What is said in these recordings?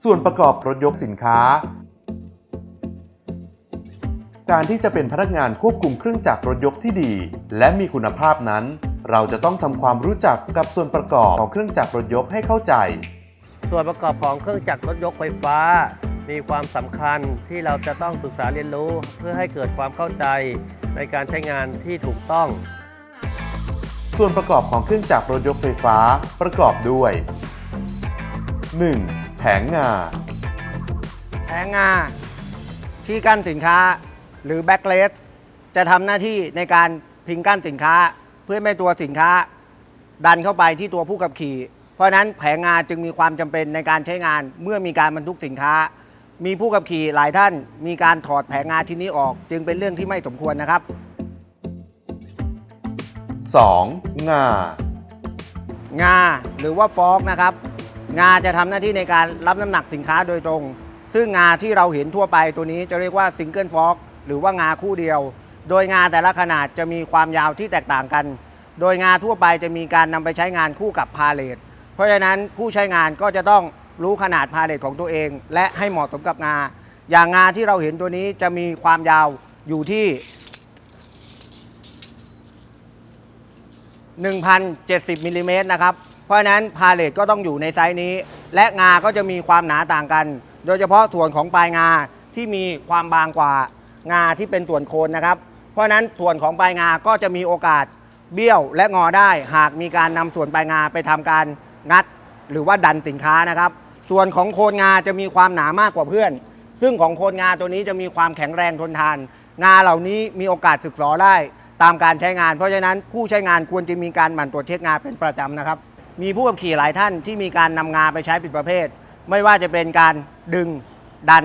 ส่วนประกอบรถยกสินค้า การที่จะเป็นพนักงานควบคุมเครื่องจักรรถยกที่ดี และมีคุณภาพนั้น เราจะต้องทำความรู้จักกับส่วนประกอบของเครื่องจักรรถยกให้เข้าใจ ส่วนประกอบของเครื่องจักรรถยกไฟฟ้า มีความสำคัญที่เราจะต้องศึกษาเรียนรู้เพื่อให้เกิดความเข้าใจในการใช้งานที่ถูกต้อง ส่วนประกอบของเครื่องจักรรถยกไฟฟ้าประกอบด้วย 1. แผงงา แผงงา ที่กั้นสินค้าหรือแบ็กเลสจะทำหน้าที่ในการพิงกั้นสินค้า เพื่อไม่ให้ตัวสินค้า ดันเข้าไปที่ตัวผู้ขับขี่ เพราะฉะนั้นแผงงาจึงมีความจำเป็นในการใช้งานเมื่อมีการบรรทุกสินค้า มีผู้ขับขี่หลายท่าน มีการถอดแผงงาชิ้นนี้ออก จึงเป็นเรื่องที่ไม่สมควรนะครับ 2. งา งาหรือว่าฟอกนะครับ งาจะทำหน้าที่ในการรับน้ำหนักสินค้าโดยตรง ซึ่งงาที่เราเห็นทั่วไปตัวนี้จะเรียกว่าซิงเกิลฟอกหรือว่างาคู่เดียว โดยงาแต่ละขนาดจะมีความยาวที่แตกต่างกัน โดยงาทั่วไปจะมีการนำไปใช้งานคู่กับพาเลทเพราะฉะนั้นผู้ใช้งานก็จะต้องรู้ขนาดพาเลทของตัวเอง และให้เหมาะสมกับงา อย่างงาที่เราเห็นตัวนี้จะมีความยาวอยู่ที่ 1,070มิลลิเมตรนะครับ ราะฉะนั้นพาเลทก็ต้องอยู่ในไซส์นี้ และงาก็จะมีความหนาต่างกัน โดยเฉพาะส่วนของปลายงาที่มีความบางกว่างาที่เป็นส่วนโคนนะครับ เพราะฉะนั้นส่วนของปลายงาก็จะมีโอกาสเบี้ยวและงอได้ หากมีการนำส่วนปลายงาไปทำการงัด หรือว่าดันสินค้านะครับ ส่วนของโคนงาจะมีความหนามากกว่าเพื่อน ซึ่งของโคนงาตัวนี้จะมีความแข็งแรงทนทาน งาเหล่านี้มีโอกาสสึกหรอได้ตามการใช้งาน เพราะฉะนั้นผู้ใช้งานควรจะมีการหมั่นตรวจเช็คงาเป็นประจำนะครับ มีผู้ขับขี่หลายท่านที่มีการนำงาไปใช้ผิดประเภท ไม่ว่าจะเป็นการดึง ดัน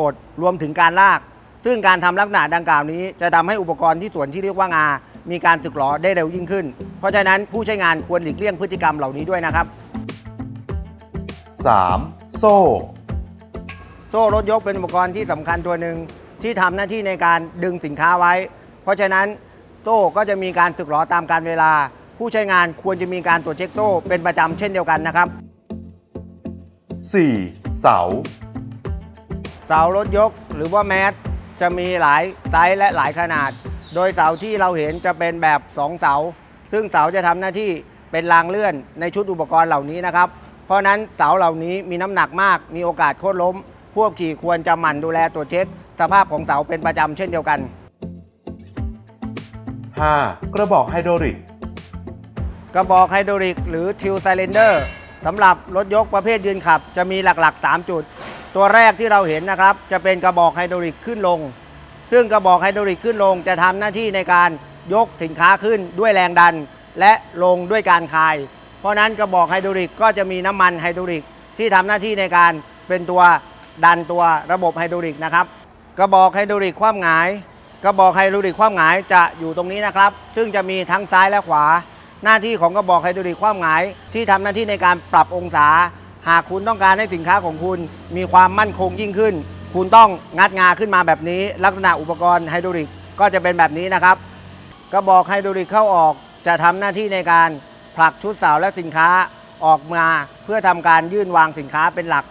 กด รวมถึงการลาก ซึ่งการทำลักษณะดังกล่าวนี้ จะทำให้อุปกรณ์ที่ส่วนที่เรียกว่างา มีการสึกหรอได้เร็วยิ่งขึ้น เพราะฉะนั้นผู้ใช้งานควรหลีกเลี่ยงพฤติกรรมเหล่านี้ด้วยนะครับ 3. โซ่ โซ่รถยกเป็นอุปกรณ์ที่สำคัญตัวหนึ่งที่ทำหน้าที่ในการดึงสินค้าไว้ เพราะฉะนั้นโซ่ก็จะมีการสึกหรอตามการเวลา ผู้ใช้งานควรจะมีการตรวจเช็คโซ่เป็นประจำเช่นเดียวกันนะครับ 4. เสา เสารถยกหรือว่าแมสจะมีหลายไซส์และหลายขนาด โดยเสาที่เราเห็นจะเป็นแบบ 2 เสา ซึ่งเสาจะทำหน้าที่เป็นรางเลื่อนในชุดอุปกรณ์เหล่านี้นะครับ เพราะฉะนั้นเสาเหล่านี้มีน้ำหนักมาก มีโอกาสโค่นล้มพวกขี่ควรจะหมั่นดูแลตรวจเช็คสภาพของเสาเป็นประจำเช่นเดียวกัน 5. กระบอกไฮดรอลิก กระบอกไฮดรอลิกหรือทิวไซเลนเดอร์สำหรับรถยกประเภทยืนขับ จะมีหลักๆ 3 จุด ตัวแรกที่เราเห็นนะครับ จะเป็นกระบอกไฮดรอลิกขึ้นลง ซึ่งกระบอกไฮดรอลิกขึ้นลง จะทำหน้าที่ในการยกสินค้าขึ้นด้วยแรงดัน และลงด้วยการคาย เพราะฉะนั้นกระบอกไฮดรอลิกก็จะมีน้ำมันไฮดรอลิกที่ทำหน้าที่ในการเป็นตัวดันตัวระบบไฮดรอลิกนะครับกระบอกไฮดรอลิกคว่ำหงายกระบอกไฮดรอลิกคว่ำหงายจะอยู่ตรงนี้นะครับ ซึ่งจะมีทั้งซ้ายและขวา หน้าที่ของกระบอกไฮดรอลิกคว่ำหงาย ที่ทำหน้าที่ในการปรับองศา หากคุณต้องการให้สินค้าของคุณมีความมั่นคงยิ่งขึ้น คุณต้องงัดงาขึ้นมาแบบนี้ ลักษณะอุปกรณ์ไฮดรอลิกก็จะเป็นแบบนี้นะครับกระบอกไฮดรอลิกเข้าออกจะทำหน้าที่ในการผลักชุดเสาและสินค้าออกมาเพื่อทำการยื่นวางสินค้าเป็นหลัก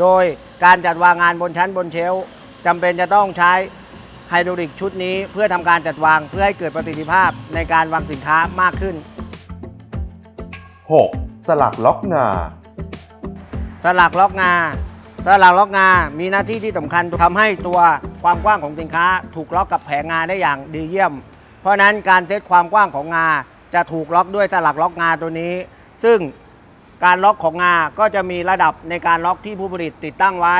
โดยการจัดวางงานบนชั้นบนเชลจำเป็นจะต้องใช้ไฮดรอลิกชุดนี้เพื่อทำการจัดวางเพื่อให้เกิดประสิทธิภาพในการวางสินค้ามากขึ้น 6. สลักล็อกงา สลักล็อกงา สลักล็อกงา มีหน้าที่ที่สำคัญทำให้ตัวความกว้างของสินค้า ถูกล็อกกับแผงงาได้อย่างดีเยี่ยม เพราะฉะนั้นการเซตความกว้างของงาจะถูกล็อกด้วยสลักล็อกงาตัวนี้ ซึ่งการล็อกของงา ก็จะมีระดับในการล็อกที่ผู้ผลิตติดตั้งไว้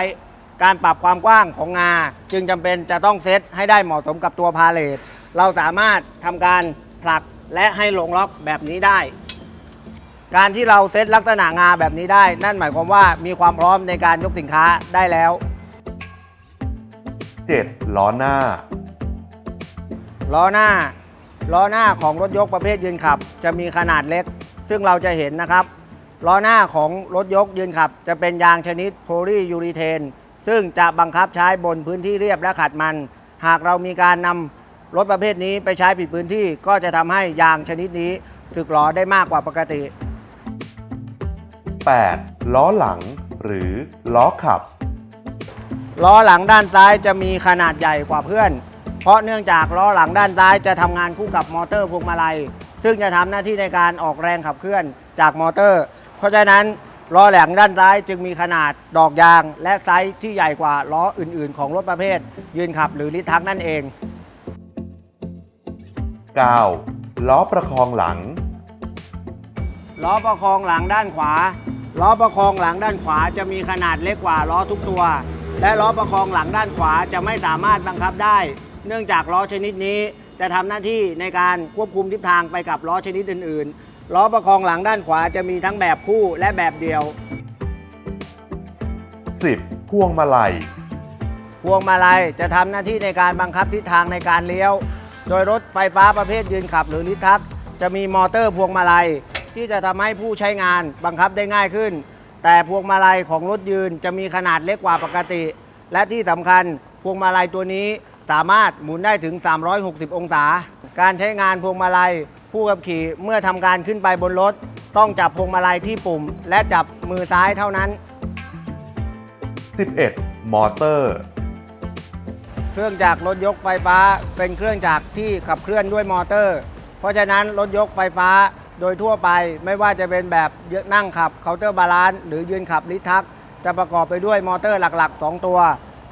การปรับความกว้างของงา จึงจำเป็นจะต้องเซตให้ได้เหมาะสมกับตัวพาเลท เราสามารถทำการผลักและให้ลงล็อกแบบนี้ได้ การที่เราเซตลักษณะงาแบบนี้ได้ นั่นหมายความว่ามีความพร้อมในการยกสินค้าได้แล้ว 7. ล้อหน้า ล้อหน้า ล้อหน้าของรถยกประเภทยืนขับ จะมีขนาดเล็ก ซึ่งเราจะเห็นนะครับ ล้อหน้าของรถยกยืนขับ จะเป็นยางชนิดโพลียูรีเทน ซึ่งจะบังคับใช้บนพื้นที่เรียบและขัดมัน หากเรามีการนำรถประเภทนี้ไปใช้ผิดพื้นที่ก็จะทำให้ยางชนิดนี้สึกหรอได้มากกว่าปกติ 8. ล้อหลัง หรือล้อขับ ล้อหลังด้านซ้ายจะมีขนาดใหญ่กว่าเพื่อน เพราะเนื่องจากล้อหลังด้านซ้ายจะทำงานคู่กับมอเตอร์พวงมาลัย ซึ่งจะทำหน้าที่ในการออกแรงขับเคลื่อนจากมอเตอร์ เพราะฉะนั้นล้อหลังด้านซ้ายจึงมีขนาดดอกยาง และไซส์ที่ใหญ่กว่าล้ออื่น ๆ ของรถประเภท ยืนขับหรือลิทักนั่นเอง 9. ล้อประคองหลัง ล้อประคองหลังด้านขวา ล้อประคองหลังด้านขวาจะมีขนาดเล็กกว่าล้อทุกตัว และล้อประคองหลังด้านขวาจะไม่สามารถบังคับได้ เนื่องจากล้อชนิดนี้จะทำหน้าที่ในการควบคุมทิศทางไปกับล้อชนิดอื่น ๆ ล้อประคองหลังด้านขวาจะมีทั้งแบบคู่และแบบเดียว 10. พวงมาลัย พวงมาลัยจะทำหน้าที่ในการบังคับทิศทางในการเลี้ยว โดยรถไฟฟ้าประเภทยืนขับหรือลิทักจะมีมอเตอร์พวงมาลัย ที่จะทำให้ผู้ใช้งานบังคับได้ง่ายขึ้น แต่พวงมาลัยของรถยืนจะมีขนาดเล็กกว่าปกติ และที่สำคัญพวงมาลัยตัวนี้สามารถหมุนได้ถึง 360 องศา การใช้งานพวงมาลัยผู้ขับขี่เมื่อทำการขึ้นไปบนรถ ต้องจับพวงมาลัยที่ปุ่ม และจับมือซ้ายเท่านั้น 11. มอเตอร์ เครื่องจักรรถยกไฟฟ้าเป็นเครื่องจักรที่ขับเคลื่อนด้วยมอเตอร์ เพราะฉะนั้นรถยกไฟฟ้า โดยทั่วไปไม่ว่าจะเป็นแบบนั่งขับเคาน์เตอร์บาลานซ์หรือยืนขับลิทัก จะประกอบไปด้วยมอเตอร์หลักๆ 2 ตัว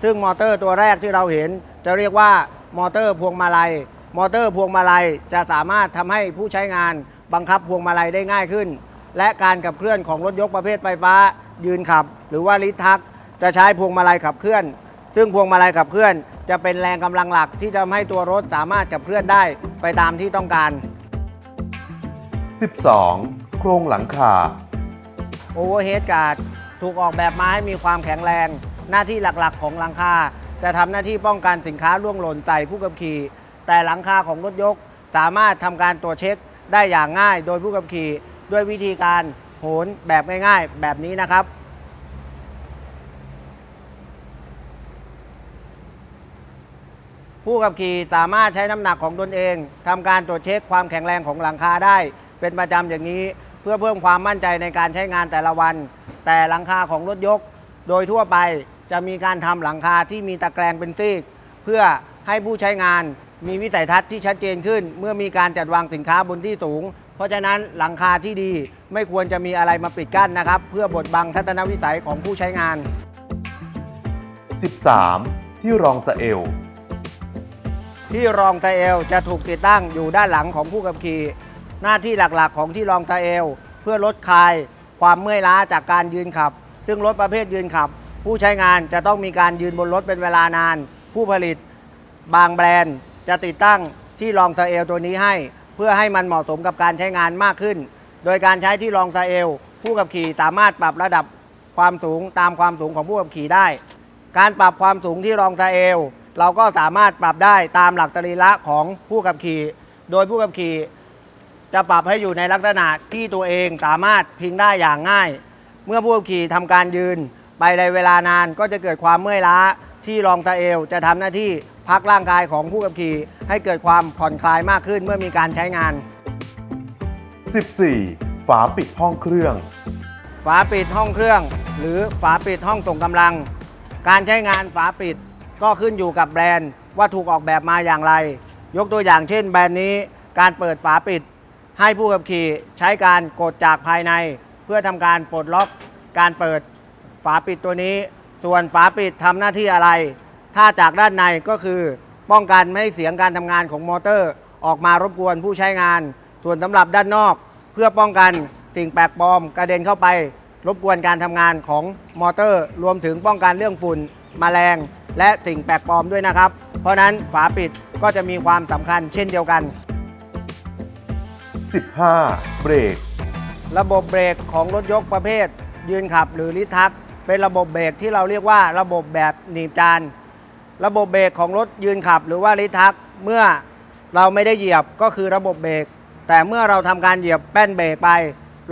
ซึ่งมอเตอร์ตัวแรกที่เราเห็น จะเรียกว่ามอเตอร์พวงมาลัย มอเตอร์พวงมาลัยจะสามารถทำให้ผู้ใช้งานบังคับพวงมาลัยได้ง่ายขึ้น และการขับเคลื่อนของรถยกประเภทไฟฟ้า ยืนขับ หรือว่าลิทัก จะใช้พวงมาลัยขับเคลื่อน ซึ่งพวงมาลัยขับเคลื่อน จะเป็นแรงกำลังหลักที่จะทำให้ตัวรถสามารถขับเคลื่อนได้ไปตามที่ต้องการ 12. โครงหลังคา โอเวอร์เฮดการ์ดถูกออกแบบมาให้มีความแข็งแรง หน้าที่หลักๆ ของหลังคา จะทำหน้าที่ป้องกันสินค้าล่วงหล่นใส่ผู้ขับขี่ แต่หลังคาของรถยกสามารถทำการตรวจเช็คได้อย่างง่าย โดยผู้ขับขี่ ด้วยวิธีการโหนแบบง่ายๆ แบบนี้นะครับ ผู้ขับขี่สามารถใช้น้ำหนักของตนเองทำการตรวจเช็คความแข็งแรงของหลังคาได้ เป็นประจำอย่างนี้เพื่อเพิ่มความมั่นใจในการใช้งานแต่ละวัน แต่หลังคาของรถยก โดยทั่วไปจะมีการทำหลังคาที่มีตะแกรงเป็นซีก เพื่อให้ผู้ใช้งานมีวิสัยทัศน์ที่ชัดเจนขึ้น เมื่อมีการจัดวางสินค้าบนที่สูง เพราะฉะนั้นหลังคาที่ดีไม่ควรจะมีอะไรมาปิดกั้นนะครับ เพื่อบดบังทัศนวิสัยของผู้ใช้งาน 13. ที่รองสะเอวที่รองตาเอลจะถูกติดตั้งอยู่ด้านหลังของผู้ขับขี่ หน้าที่หลักๆ ของที่รองตาเอล เพื่อลดคลายความเมื่อยล้าจากการยืนขับ ซึ่งรถประเภทยืนขับ ผู้ใช้งานจะต้องมีการยืนบนรถเป็นเวลานาน ผู้ผลิต บางแบรนด์ จะติดตั้งที่รองตาเอลตัวนี้ให้ เพื่อให้มันเหมาะสมกับการใช้งานมากขึ้น โดยการใช้ที่รองตาเอล ผู้ขับขี่สามารถปรับระดับความสูงตามความสูงของผู้ขับขี่ได้ การปรับความสูงที่รองตาเอวเราก็สามารถปรับได้ตามหลักตรีระของผู้ขับขี่ โดยผู้ขับขี่ จะปรับให้อยู่ในลักษณะที่ตัวเองสามารถพิงได้อย่างง่าย เมื่อผู้ขับขี่ทำการยืน ไปในเวลานานก็จะเกิดความเมื่อยล้าที่รองตาเอวจะทำหน้าที่พักร่างกายของผู้ขับขี่ ให้เกิดความผ่อนคลายมากขึ้นเมื่อมีการใช้งาน 14. ฝาปิดห้องเครื่อง ฝาปิดห้องเครื่อง หรือฝาปิดห้องส่งกำลัง การใช้งานฝาปิดก็ขึ้นอยู่กับแบรนด์ว่าถูกออกแบบมาอย่างไร ยกตัวอย่างเช่น แบรนด์นี้ การเปิดฝาปิด ให้ผู้ขับขี่ใช้การกดจากภายใน เพื่อทำการปลดล็อกการเปิดฝาปิดตัวนี้ ส่วนฝาปิดทำหน้าที่อะไร ถ้าจากด้านในก็คือป้องกันไม่ให้เสียงการทำงานของมอเตอร์ ออกมารบกวนผู้ใช้งาน ส่วนสำหรับด้านนอก เพื่อป้องกันสิ่งแปลกปลอมกระเด็นเข้าไป รบกวนการทำงานของมอเตอร์ รวมถึงป้องกันเรื่องฝุ่นมแมลง และสิ่งแปลกปลอมด้วยนะครับ เพราะฉะนั้นฝาปิดก็จะมีความสำคัญเช่นเดียวกัน 15. เบรก ระบบเบรกของรถยกประเภท ยืนขับหรือลิทัก เป็นระบบเบรกที่เราเรียกว่าระบบแบบหนีบจาน ระบบเบรกของรถยืนขับหรือว่าลิทัก เมื่อเราไม่ได้เหยียบก็คือระบบเบรกแต่เมื่อเราทำการเหยียบแป้นเบรกไป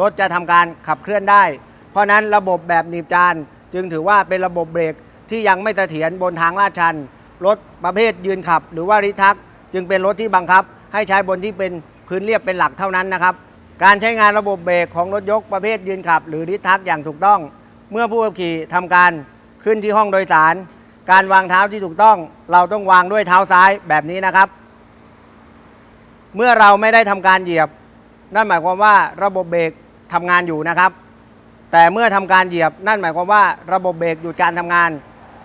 รถจะทำการขับเคลื่อนได้ เพราะฉะนั้นระบบแบบหนีบจานจึงถือว่าเป็นระบบเบรกที่ยังไม่เสถียรบนทางลาดชัน รถประเภทยืนขับ หรือว่าลิทัก จึงเป็นรถที่บังคับ ให้ใช้บนที่เป็น พื้นเรียบเป็นหลักเท่านั้นนะครับ การใช้งานระบบเบรกของรถยกประเภทยืนขับ หรือลิทักอย่างถูกต้อง เมื่อผู้ขับขี่ทำการขึ้นที่ห้องโดยสาร การวางเท้าที่ถูกต้อง เราต้องวางด้วยเท้าซ้ายแบบนี้นะครับ เมื่อเราไม่ได้ทำการเหยียบ นั่นหมายความว่าระบบเบรกทำงานอยู่นะครับ แต่เมื่อทำการเหยียบนั่นหมายความว่าระบบเบรกหยุดการทำงาน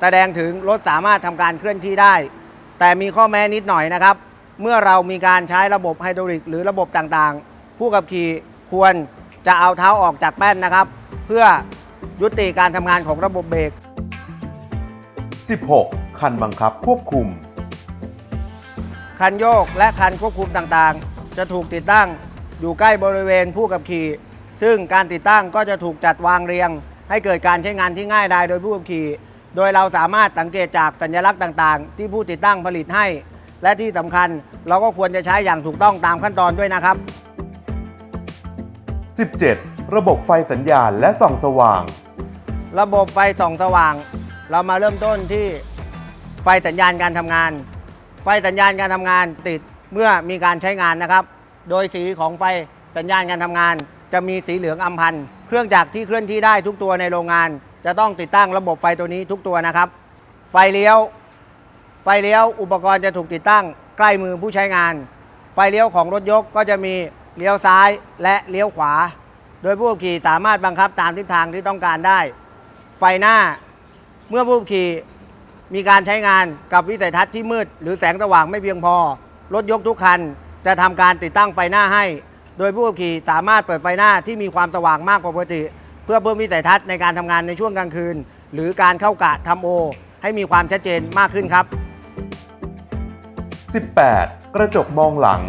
แสดงถึงรถสามารถทำการเคลื่อนที่ได้ แต่มีข้อแม้นิดหน่อยนะครับ เมื่อเรามีการใช้ระบบไฮดรอลิก หรือระบบต่างๆ ผู้ขับขี่ควรจะเอาเท้าออกจากแป้นนะครับ เพื่อยุติการทำงานของระบบเบรก 16. คันบังคับควบคุม คันโยกและคันควบคุมต่างๆ จะถูกติดตั้งอยู่ใกล้บริเวณผู้ขับขี่ ซึ่งการติดตั้งก็จะถูกจัดวางเรียง ให้เกิดการใช้งานที่ง่ายดายโดยผู้ขับขี่ โดยเราสามารถสังเกตจากสัญลักษณ์ต่างๆ ที่ผู้ติดตั้งผลิตให้ และที่สำคัญเราก็ควรจะใช้อย่างถูกต้องตามขั้นตอนด้วยนะครับ 17. ระบบไฟสัญญาณและส่องสว่าง ระบบไฟส่องสว่าง เรามาเริ่มต้นที่ไฟสัญญาณการทำงาน ไฟสัญญาณการทำงานติดเมื่อมีการใช้งานนะครับ โดยสีของไฟสัญญาณการทำงาน จะมีสีเหลืองอำพันธ์เครื่องจักรที่เคลื่อนที่ได้ทุกตัวในโรงงาน จะต้องติดตั้งระบบไฟตัวนี้ทุกตัวนะครับ ไฟเลี้ยว ไฟเลี้ยวอุปกรณ์จะถูกติดตั้งใกล้มือผู้ใช้งาน ไฟเลี้ยวของรถยกก็จะมีเลี้ยวซ้ายและเลี้ยวขวา โดยผู้ขับขี่สามารถบังคับตามทิศทางที่ต้องการได้ ไฟหน้า เมื่อผู้ขับขี่มีการใช้งานกับวิสัยทัศน์ที่มืด หรือแสงสว่างไม่เพียงพอ รถยกทุกคันจะทำการติดตั้งไฟหน้าให้ โดยผู้ขับขี่สามารถเปิดไฟหน้าที่มีความสว่างมากกว่าปกติ เพื่อเพิ่มวิสัยทัศน์ในการทำงานในช่วงกลางคืน หรือการเข้ากะทำโอ ให้มีความชัดเจนมากขึ้นครับ 18. กระจกมองหลัง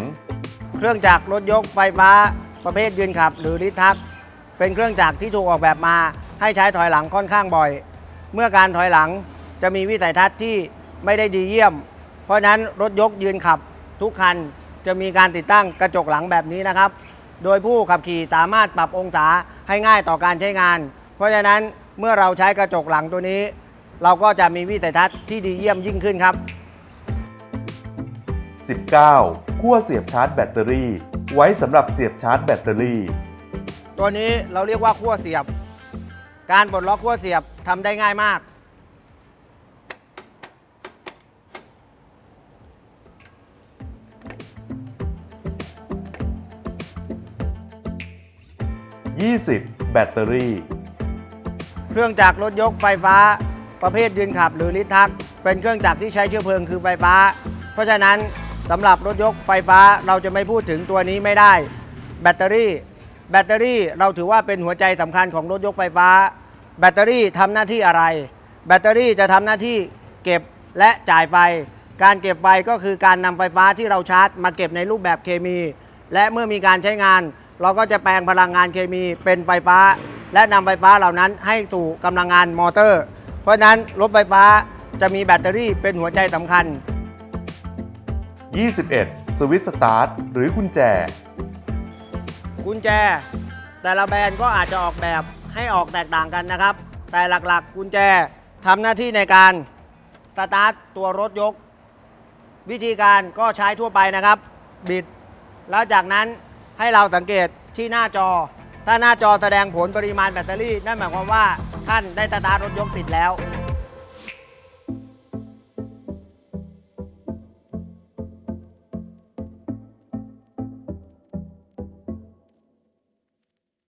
เครื่องจักรรถยกไฟฟ้าประเภทยืนขับ หรือลิทัก เป็นเครื่องจักรที่ถูกออกแบบมาให้ใช้ถอยหลังค่อนข้างบ่อย เมื่อการถอยหลังจะมีวิสัยทัศน์ที่ไม่ได้ดีเยี่ยม เพราะฉะนั้นรถยกยืนขับทุกคันจะมีการติดตั้งกระจกหลังแบบนี้นะครับ โดยผู้ขับขี่สามารถปรับองศาให้ง่ายต่อการใช้งาน เพราะฉะนั้นเมื่อเราใช้กระจกหลังตัวนี้ เราก็จะมีวิสัยทัศน์ที่ดีเยี่ยมยิ่งขึ้นครับ 19. ขั้วเสียบชาร์จแบตเตอรี่ ไว้สำหรับเสียบชาร์จแบตเตอรี่ ตัวนี้เราเรียกว่าขั้วเสียบ การปลดล็อกขั้วเสียบทำได้ง่ายมาก 20. แบตเตอรี่ เครื่องจักรรถยกไฟฟ้า ประเภทยืนขับหรือลิทัก เป็นเครื่องจักรที่ใช้เชื้อเพลิงคือไฟฟ้า เพราะฉะนั้น สำหรับรถยกไฟฟ้าเราจะไม่พูดถึงตัวนี้ไม่ได้ แบตเตอรี่ แบตเตอรี่เราถือว่าเป็นหัวใจสำคัญของรถยกไฟฟ้า แบตเตอรี่ทำหน้าที่อะไร แบตเตอรี่จะทำหน้าที่เก็บและจ่ายไฟ การเก็บไฟก็คือการนำไฟฟ้าที่เราชาร์จ มาเก็บในรูปแบบเคมี และเมื่อมีการใช้งาน เราก็จะแปลงพลังงานเคมีเป็นไฟฟ้า และนำไฟฟ้าเหล่านั้นให้สู่กำลังงานมอเตอร์ เพราะนั้นรถไฟฟ้าจะมีแบตเตอรี่เป็นหัวใจสำคัญ 21. สวิตสตาร์ทหรือกุญแจ กุญแจ แต่ละแบรนด์ก็อาจจะออกแบบให้ออกแตกต่างกันนะครับ แต่หลักๆ กุญแจทำหน้าที่ในการสตาร์ทตัวรถยก วิธีการก็ใช้ทั่วไปนะครับ บิด แล้วจากนั้นให้เราสังเกตที่หน้าจอ ถ้าหน้าจอแสดงผลปริมาณแบตเตอรี่ นั่นหมายความว่าท่านได้สตาร์ทรถยกติดแล้ว